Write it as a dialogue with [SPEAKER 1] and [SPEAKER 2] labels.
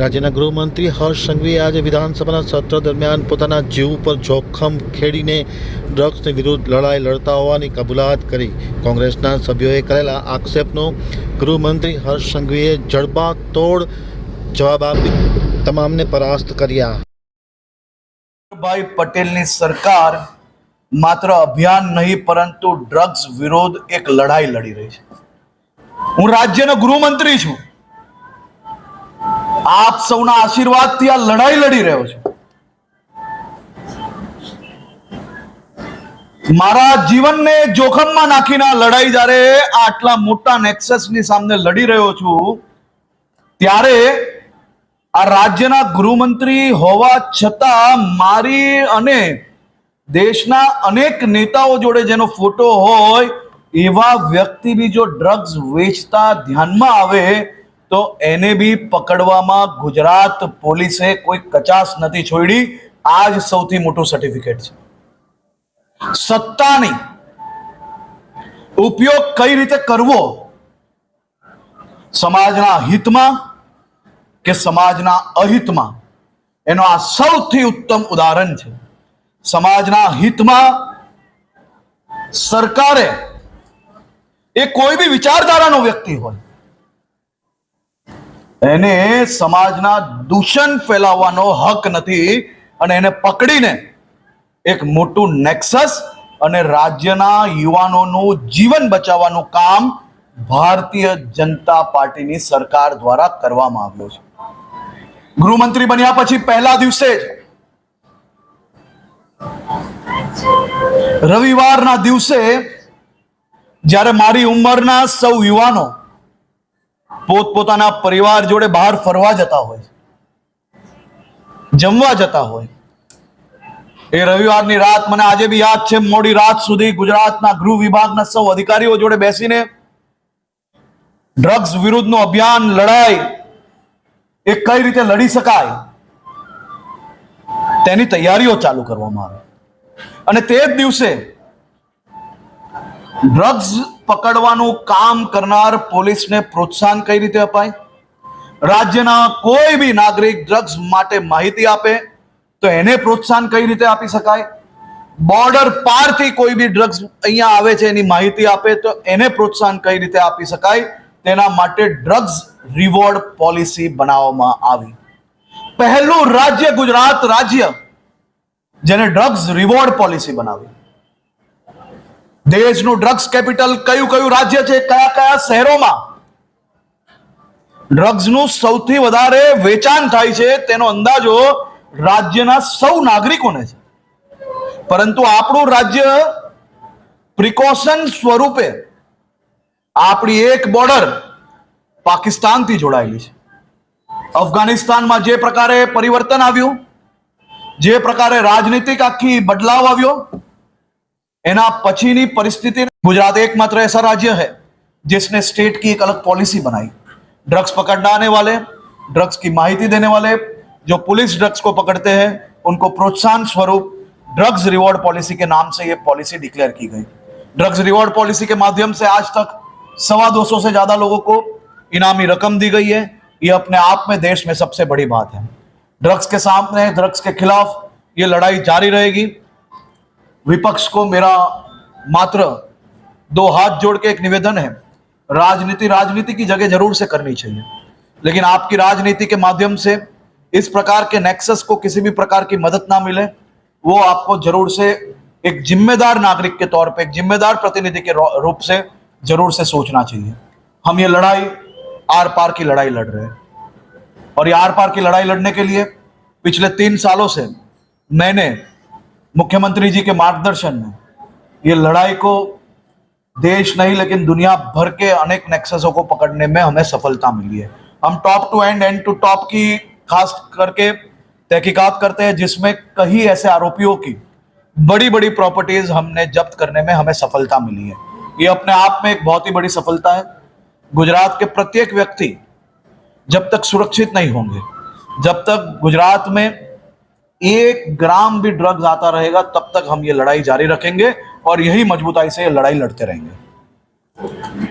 [SPEAKER 1] રાજ્યના ગૃહમંત્રી હર્ષ સંઘવીએ આજે વિધાનસભાના સત્ર દરમિયાન પોતાના જીવ પર જોખમ ખેડીને ડ્રગ્સની વિરુદ્ધ લડાઈ લડતા હોવાની કબૂલાત કરી. કોંગ્રેસના સભ્યોએ કરેલા આક્ષેપનો ગૃહમંત્રી હર્ષ સંઘવીએ જડબાતોડ જવાબ આપી. તમામને પરાસ્ત કર્યા.
[SPEAKER 2] ભાઈ પટેલની સરકાર માત્ર અભિયાન નહીં, પરંતુ ડ્રગ્સ વિરોધ એક લડાઈ લડી રહી છે. હું રાજ્યનો ગૃહમંત્રી છું. આપ સૌના આશીર્વાદથી આ લડાઈ લડી રહ્યો છું. મારા જીવનને જોખમમાં નાખીને આ લડાઈ જ્યારે આટલા મોટા નેક્સસની સામે લડી રહ્યો છું, ત્યારે આ રાજ્યના ગૃહમંત્રી હોવા છતાં મારી અને દેશના અનેક નેતાઓ જોડે જેનો ફોટો હોય, એવા વ્યક્તિ બી જો ડ્રગ્સ વેચતા ધ્યાનમાં આવે તો એને બી પકડવામાં ગુજરાત પોલીસે કોઈ કચાશ નથી છોડી. આ જ સૌથી મોટું સર્ટિફિકેટ છે. સત્તાની ઉપયોગ કઈ રીતે કરવો? સમાજના હિતમાં કે સમાજના અહિતમાં? એનો આ સૌથી ઉત્તમ ઉદાહરણ છે. સમાજના હિતમાં સરકારે એ કોઈ બી વિચારધારાનો વ્યક્તિ હોય એને સમાજના દૂષણ ફેલાવવાનો હક નથી અને એને પકડીને એક મોટું નેક્સસ અને રાજ્યના યુવાનોનું જીવન બચાવવાનું કામ ભારતીય જનતા પાર્ટીની સરકાર દ્વારા કરવામાં આવ્યું છે. ગૃહમંત્રી બન્યા પછી પહેલા દિવસે જ રવિવારના દિવસે જ્યારે મારી ઉંમરના સૌ યુવાનો પોતપોતાના પરિવાર જોડે બહાર ફરવા જતા હોય જમવા જતા હોય. એ રવિવારની રાત મને આજે બી યાદ છે, મોડી રાત સુધી ગુજરાતના ગૃહ વિભાગના સૌ અધિકારીઓ જોડે બેસીને ડ્રગ્સ વિરુદ્ધનું અભિયાન લડાઈ એ કઈ રીતે લડી શકાય, તેની તૈયારીઓ ચાલુ કરવામાં આવે. અને તે જ દિવસે ડ્રગ્સ પકડવાનું કામ કરનાર પોલીસને પ્રોત્સાહન કઈ રીતે અપાય? રાજ્યના કોઈ બી નાગરિક ડ્રગ્સ માટે માહિતી આપે, તો એને પ્રોત્સાહન કઈ રીતે આપી શકાય? બોર્ડર પારથી કોઈ બી ડ્રગ્સ અહીંયા આવે છે, એની માહિતી આપે, તો એને પ્રોત્સાહન કઈ રીતે આપી શકાય? તેના માટે ડ્રગ્સ રિવોર્ડ પોલિસી બનાવવામાં આવી. પહેલું રાજ્ય ગુજરાત રાજ્ય, જેને ડ્રગ્સ રિવોર્ડ પોલિસી બનાવી. દેશનું ડ્રગ્સ કેપિટલ કયું કયું રાજ્ય છે? કયા કયા શહેરોમાં? ડ્રગ્સનું સૌથી વધારે વેચાણ થાય છે, તેનો અંદાજો રાજ્યના સૌ નાગરિકોને છે. પરંતુ આપણું રાજ્ય પ્રિકોશન સ્વરૂપે આપણી એક બોર્ડર પાકિસ્તાનથી જોડાયેલી છે. અફઘાનિસ્તાનમાં જે પ્રકારે પરિવર્તન આવ્યું, જે પ્રકારે રાજનીતિક આખી બદલાવ આવ્યો एना પછીની परिस्थिति गुजरात एकमात्र ऐसा राज्य है जिसने स्टेट की एक अलग पॉलिसी बनाई। ड्रग्स पकड़ना आने वाले, ड्रग्स की माहिती देने वाले, जो पुलिस ड्रग्स को पकड़ते हैं, उनको प्रोत्साहन स्वरूप ड्रग्स रिवॉर्ड पॉलिसी के नाम से ये पॉलिसी डिक्लेयर की गई। ड्रग्स रिवॉर्ड पॉलिसी के माध्यम से आज तक सवा दो से ज़्यादा लोगों को इनामी रकम दी गई है। ये अपने आप में देश में सबसे बड़ी बात है। ड्रग्स के सामने, ड्रग्स के खिलाफ ये लड़ाई जारी रहेगी। विपक्ष को मेरा मात्र दो हाथ जोड़ के एक निवेदन है, राजनीति राजनीति की जगह ज़रूर से करनी चाहिए। लेकिन आपकी राजनीति के माध्यम से इस प्रकार के नेक्सस को किसी भी प्रकार की मदद ना मिले, वो आपको ज़रूर से एक जिम्मेदार नागरिक के तौर पे, एक जिम्मेदार प्रतिनिधि के रूप से ज़रूर से सोचना चाहिए। हम ये लड़ाई आर पार की लड़ाई लड़ रहे हैं। और ये आर पार की लड़ाई लड़ने के लिए पिछले तीन सालों से मैंने मुख्यमंत्री जी के मार्गदर्शन में। ये लड़ाई को देश नहीं, लेकिन दुनिया भर के अनेक नेक्ससों को पकड़ने में हमें सफलता मिली है। हम top to end end to top की खास करके तहकीकात करते हैं, जिसमें कई ऐसे आरोपियों की बड़ी बड़ी प्रॉपर्टीज़ हमने जब्त करने में हमें सफलता मिली है। ये अपने आप में एक बहुत ही बड़ी सफलता है। गुजरात के प्रत्येक व्यक्ति जब तक सुरक्षित नहीं होंगे, जब तक गुजरात में एक ग्राम भी ड्रग्स आता रहेगा तब तक हम ये लड़ाई जारी रखेंगे और यही मजबूताई से ये लड़ाई लड़ते रहेंगे